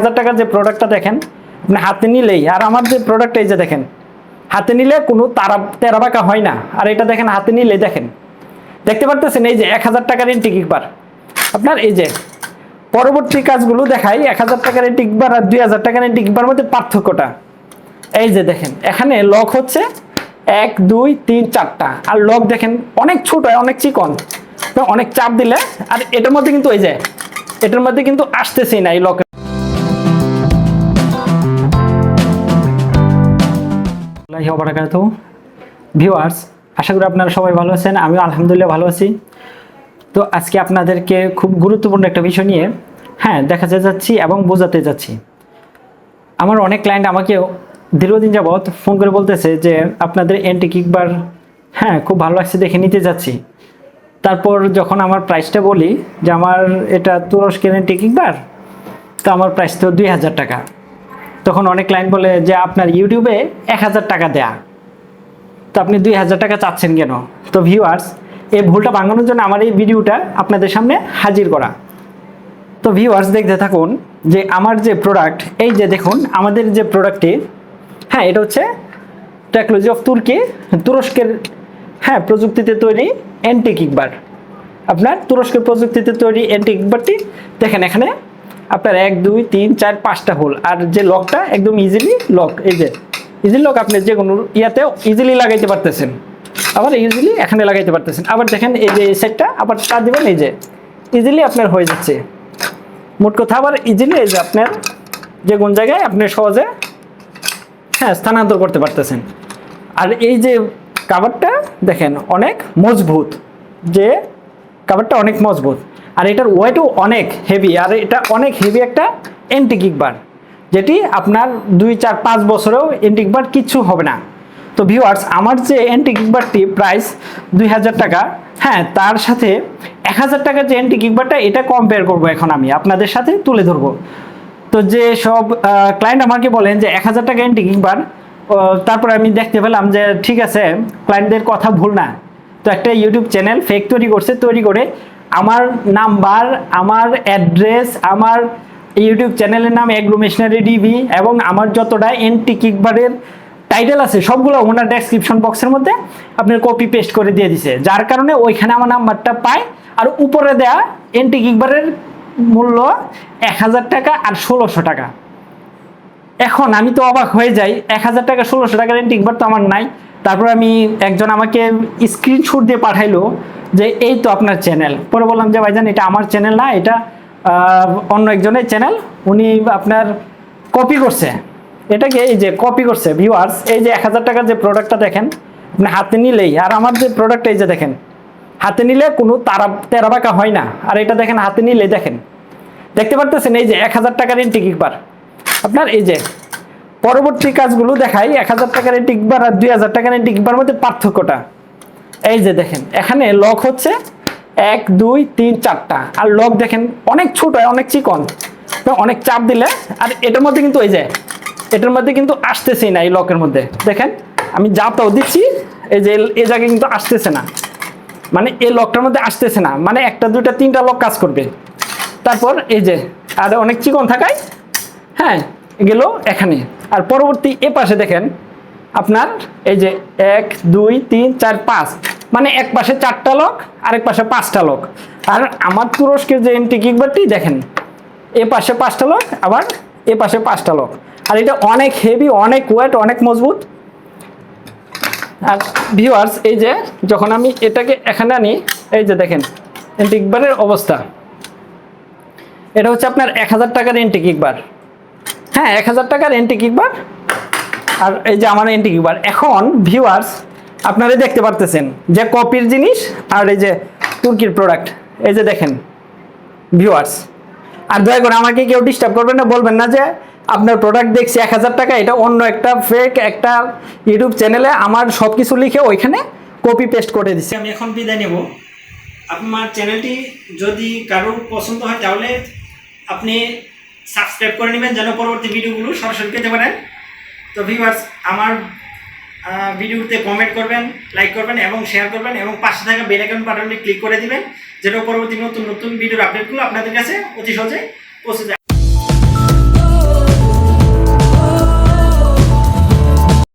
হাজার টাকার যে প্রোডাক্টটা দেখেন, আপনি হাতে নিলেই, আর আমার যে প্রোডাক্ট এই যে দেখেন, হাতে নিলে কোনো তারা তেরা বাঁকা হয় না। আর এটা দেখেন, হাতে নিলে দেখেন। দেখতে পারতেছেন এই যে এক হাজার টাকার টিকিকবার আপনার এই যে পরবর্তী কাজগুলো দেখাই, এক হাজার টাকার টিকবার আর দুই হাজার টাকার টিকবার মধ্যে পার্থক্যটা। এই যে দেখেন, এখানে লক হচ্ছে এক, দুই, তিন, চারটা। আর লক দেখেন, অনেক ছোট, অনেক চিকন। অনেক চাপ দিলে, আর এটার মধ্যে কিন্তু এই যে, এটার মধ্যে কিন্তু আসতেছেই না এই লকের বারাকাতু ভিউয়ার্স আশা করি আপনারা সবাই ভালো আছেন, আমিও আলহামদুলিল্লাহ ভালো আছি। তো আজকে আপনাদেরকে খুব গুরুত্বপূর্ণ একটা বিষয় নিয়ে হ্যাঁ দেখাতে যাচ্ছি এবং বোঝাতে যাচ্ছি। আমার অনেক ক্লায়েন্ট আমাকে দীর্ঘদিন যাবৎ ফোন করে বলতেছে যে, আপনাদের এন্টি কিকবার হ্যাঁ খুব ভালো লাগছে দেখে নিতে যাচ্ছি। তারপর যখন আমার প্রাইসটা বলি যে, আমার এটা তুরস্কের কিকবার তো আমার প্রাইস তো দুই হাজার টাকা। তখন অনেক ক্লায়েন্ট বলে যে, আপনার ইউটিউবে এক হাজার টাকা দেয়া। তো আপনি দুই হাজার টাকা চাচ্ছেন কেন? তো ভিউয়ার্স এই ভুলটা ভাঙানোর জন্য আমার এই ভিডিওটা আপনাদের সামনে হাজির করা। তো ভিউয়ার্স দেখতে থাকুন যে, আমার যে প্রোডাক্ট এই যে দেখুন, আমাদের যে প্রোডাক্টটি হ্যাঁ এটা হচ্ছে টেকনোলজি অফ তুর্কি তুরস্কের হ্যাঁ প্রযুক্তিতে তৈরি অ্যান্টি কিকবার আপনার তুরস্কের প্রযুক্তিতে তৈরি অ্যান্টি কিকবারটি দেখেন এখানে আপনার এক, দুই, তিন, চার, পাঁচটা হোল আর যে লকটা একদম ইজিলি লক এই যে ইজিলি লক আপনি যে কোনো ইয়াতেও ইজিলি লাগাইতে পারতেছেন। আবার ইজিলি এখানে লাগাইতে পারতেছেন। আবার দেখেন এই যে সেটটা আবার চার দিবেন এই যে। ইজিলি আপনার হয়ে যাচ্ছে। মোট কথা আবার ইজিলি এই যে আপনার যে কোন জায়গায় আপনি সহজে হ্যাঁ স্থানান্তর করতে পারতেছেন। আর এই যে কাভারটা দেখেন অনেক মজবুত। যে কাভারটা অনেক মজবুত। আর এটার ওয়েটও অনেক হেভি আর এটা অনেক হেভি একটা এন্টিকিক বার যেটি আপনার দুই, চার, পাঁচ বছরেও এন্টিক বার কিচ্ছু হবে না। তো ভিউয়ার্স আমার যে এন্টিকিক বারটি প্রাইস দুই হাজার টাকা হ্যাঁ তার সাথে এক হাজার টাকার যে এন্টিকিক বারটা এটা কম্পেয়ার করব এখন আমি, আপনাদের সাথে তুলে ধরবো। তো যে সব ক্লায়েন্ট আমাকে বলেন যে এক হাজার টাকা এন্টি কিংবার তারপর আমি দেখতে পেলাম যে ঠিক আছে ক্লায়েন্টদের কথা ভুল না। তো একটা ইউটিউব চ্যানেল ফেক তৈরি করছে, তৈরি করে আমার নাম্বার, আমার অ্যাড্রেস আমার ইউটিউব চ্যানেলের নাম এগ্রো মেশনারি ডিবি এবং আমার যতটা এন্টি কিকবারের টাইটেল আছে, সবগুলো ওনার ডেসক্রিপশন বক্সের মধ্যে আপনার কপি পেস্ট করে দিয়ে দিছে। যার কারণে ওইখানে আমার নাম্বারটা পায় আর উপরে দেয়া এন্টি কিকবারের মূল্য এক হাজার টাকা আর ষোলোশো টাকা। এখন আমি তো অবাক হয়ে যাই, এক হাজার টাকা, ষোলোশো টাকার টিকবার তো আমার নাই। তারপর আমি একজন আমাকে স্ক্রিনশট দিয়ে পাঠাইলো যে, এই তো আপনার চ্যানেল পরে বললাম যে, ভাইজান, এটা আমার চ্যানেল না, এটা অন্য একজনের চ্যানেল উনি আপনার কপি করছে। এটাকে এই যে কপি করছে ভিউয়ার্স এই যে এক হাজার টাকার যে প্রোডাক্টটা দেখেন, আপনি হাতে নিলেই, আর আমার যে প্রোডাক্ট এই যে দেখেন, হাতে নিলে কোনো তারা তেরা বাঁকা হয় না। আর এটা দেখেন, হাতে নিলে দেখেন। দেখতে পারতেছেন এই যে এক হাজার টাকার টিকিকবার আপনার এই যে পরবর্তী কাজগুলো দেখাই। এক হাজার টাকার টিকবার আর দুই হাজার টাকার টিকবার মধ্যে পার্থক্যটা। এই যে দেখেন, এখানে লক হচ্ছে এক, দুই, তিন, চারটা। আর লক দেখেন, অনেক ছোট, অনেক চিকন। অনেক চাপ দিলে, আর এটার মধ্যে কিন্তু এই যে, এটার মধ্যে কিন্তু আসতেছেই না এই লকের মধ্যে। দেখেন, আমি যা তাও দিচ্ছি, এই যে এ জায়গায় কিন্তু আসতেছে না। মানে এই লকটার মধ্যে আসতেছে না। মানে একটা, দুইটা, তিনটা লক কাজ করবে। তারপর এই যে, আর অনেক চিকন থাকায় হ্যাঁ গেল এখানে। আর পরবর্তী এ পাশে দেখেন আপনার এই যে এক, দুই, তিন, চার, পাঁচ। মানে এক পাশে চারটা লক আর এক পাশে পাঁচটা লক। আর আমার তুরস্কের যে এন্ট্রি কিকবারটি দেখেন, এ পাশে পাঁচটা লক, আবার এ পাশে পাঁচটা লক। আর এটা অনেক হেভি অনেক ওয়েট অনেক মজবুত। আর ভিউয়ার্স এই যে যখন আমি এটাকে এখানে আনি, এই যে দেখেন এন্টিকবারের অবস্থা। এটা হচ্ছে আপনার এক হাজার টাকার এন্টিকিকবার হ্যাঁ এক হাজার টাকার এন্টিকিকবার আর এই যে আমার এন্টিকিকবার এখন ভিউয়ার্স আপনারা দেখতে পারতেছেন যে কপির জিনিস আর এই যে তুর্কির প্রোডাক্ট এই যে দেখেন ভিউয়ার্স আর দয়া করে আমাকে কেউ ডিস্টার্ব করবেন না, বলবেন না যে আপনার প্রোডাক্ট দেখছি এক হাজার টাকা, এটা অন্য একটা ফেক একটা ইউটিউব চ্যানেলে আমার সব কিছু লিখে ওইখানে কপি পেস্ট করে দিচ্ছি আমি এখন বিদায় নেব। আপনার চ্যানেলটি যদি কারোর পছন্দ হয় তাহলে আপনি সাবস্ক্রাইব করে নেবেন যেন পরবর্তী ভিডিওগুলো সরাসরি পেতে পারেন। তো ভিউয়ার্স আমার ভিডিওতে কমেন্ট করবেন লাইক করবেন এবং শেয়ার করবেন এবং পাশে থাকা বেল আইকন বাটনটি ক্লিক করে দিবেন, যেন পরবর্তী নতুন নতুন ভিডিওর আপডেটগুলো আপনাদের কাছে অতি সহজে পৌঁছে যায়।